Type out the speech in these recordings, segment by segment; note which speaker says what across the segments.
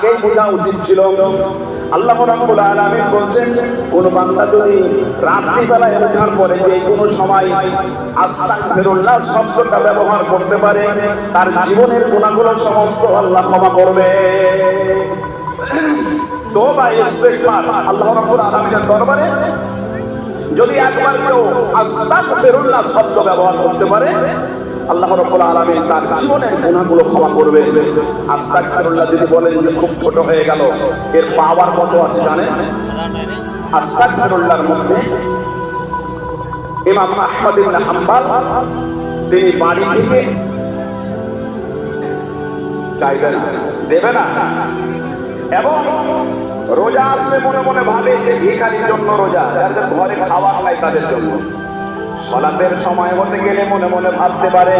Speaker 1: আগেই বোঝা উচিত ছিল। আল্লাহ রাব্বুল আলামিন বলছেন, কোন বান্দা যদি রাত্রি বেলায় ওঠার পরে যে কোনো সময় আস্তাগফিরুল্লাহ শব্দটা ব্যবহার করতে পারে, তার জীবনের গুণাগুলো সমস্ত আল্লাহ ক্ষমা করবে। তোবা ইস্তেগফার, আল্লাহ রাব্বুল আলামিনের দরবারে যদি একবার কেউ আস্তাগফিরুল্লাহ শব্দ ব্যবহার করতে পারে আল্লাহ রাব্বুল আলামিন তার জীবনের গুনাহগুলো ক্ষমা করবে আস্তাগফিরুল্লাহ যদি বলেন যে খুব ছোট হয়ে গেল, এর পাওয়ার কত আছে জানেন? আস্তাগফিরুল্লাহর মধ্যে ইমাম আহমদ ইবনে হাম্বল, তিনি বাড়ি থেকে চাইবে না, দেবে না। এবং রোজা আসলে মনে মনে ভাবে যে ভিখারির জন্য রোজা যাদের ঘরে খাওয়ার নাই তাদের জন্য। সলাতের সময় হতে গেলে মনে মনে ভাবতে পারে,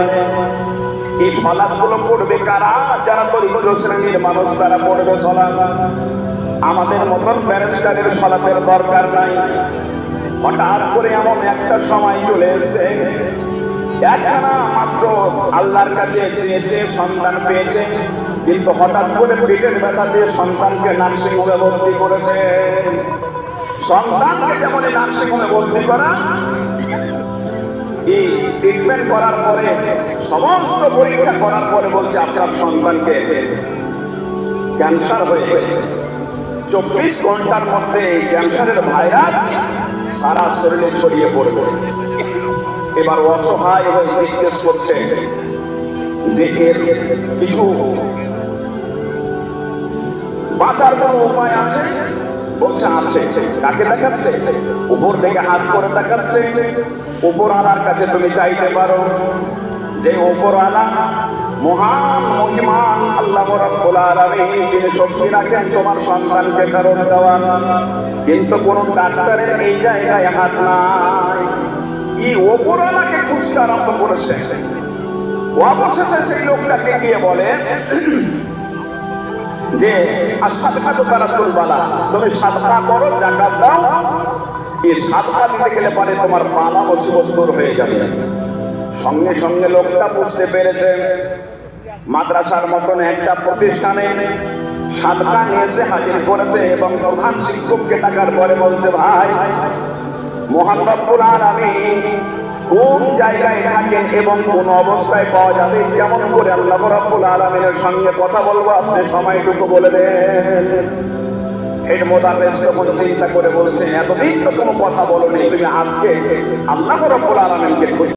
Speaker 1: এই সলাপগুলো পড়বে কারা? যারা দরিদ্র শ্রেণির মানুষ, তারা পড়বে সলাপ। আমাদের মতন ব্যারিস্টারের সলাপের দরকার নাই। হঠাৎ করে এমন একটা সময় চলে এসছে, একখানা মাত্র আল্লাহর কাছে চেয়েছে সন্তান পেয়েছে, কিন্তু হঠাৎ করে পেটের ব্যথা দিয়ে সন্তানকে নার্সিং হোমে ভর্তি করেছে। সন্তানকে যেমন নার্সিং হোমে ভর্তি করা এই ট্রিটমেন্ট করার পরে, সমস্ত পরীক্ষা করার পরে বলছে আপনার সন্তানকে ক্যান্সার হয়ে গেছে। চব্বিশ ঘণ্টার মধ্যে এই ক্যান্সারের ভাইরাস সারা শরীরে ছড়িয়ে পড়বে। এবার অসহায় হয়ে জিজ্ঞেস করছে যে এর কিছু বাঁচার কোনো উপায় আছে? বলছে আছে কাকে দেখাচ্ছে। উপর থেকে হাত করে দেখাচ্ছে। উপর আলার কাছে তুমি চাইতে পারো যে উপর আলা মহান, মহিমান, আল্লাহ রাব্বুল আলামিন, যিনি শক্তি রাখেন, তোমার সন্তানকে কারণ দেওয়া কিন্তু কোন ডাক্তারের এই জায়গায় হাত নাই। এই ওপরওয়ালাকে খুঁজতে আরম্ভ করেছে। অবশেষে সেই লোকটাকে গিয়ে বলে যে আসাদকাতু তারাতুল বালা তুমি সাদকা করো, জাকাত দাও। এই সাদকা দিতে গেলে পারে তোমার বালা মুসিবত দূর হয়ে যাবে। সঙ্গে সঙ্গে লোকটা বুঝতে পেরেছে, মাদ্রাসার মতন একটা প্রতিষ্ঠানে সাদকা নিয়েছে, হাজির করেছে এবং প্রধান শিক্ষককে টাকার পরে বলছে, ভাই রব্বুল আলামিন কোন জায়গায় এবং কোন অবস্থায় পাওয়া যাবে, কেমন করে আল্লাহ রাব্বুল আলামিনের সঙ্গে কথা বলব, আপনি সময়টুকু বলে দেন। চিন্তা করে বলছে এতদিন তো কোনো কথা বলনি, তুমি আজকে আল্লাহ রাব্বুল আলামিনকে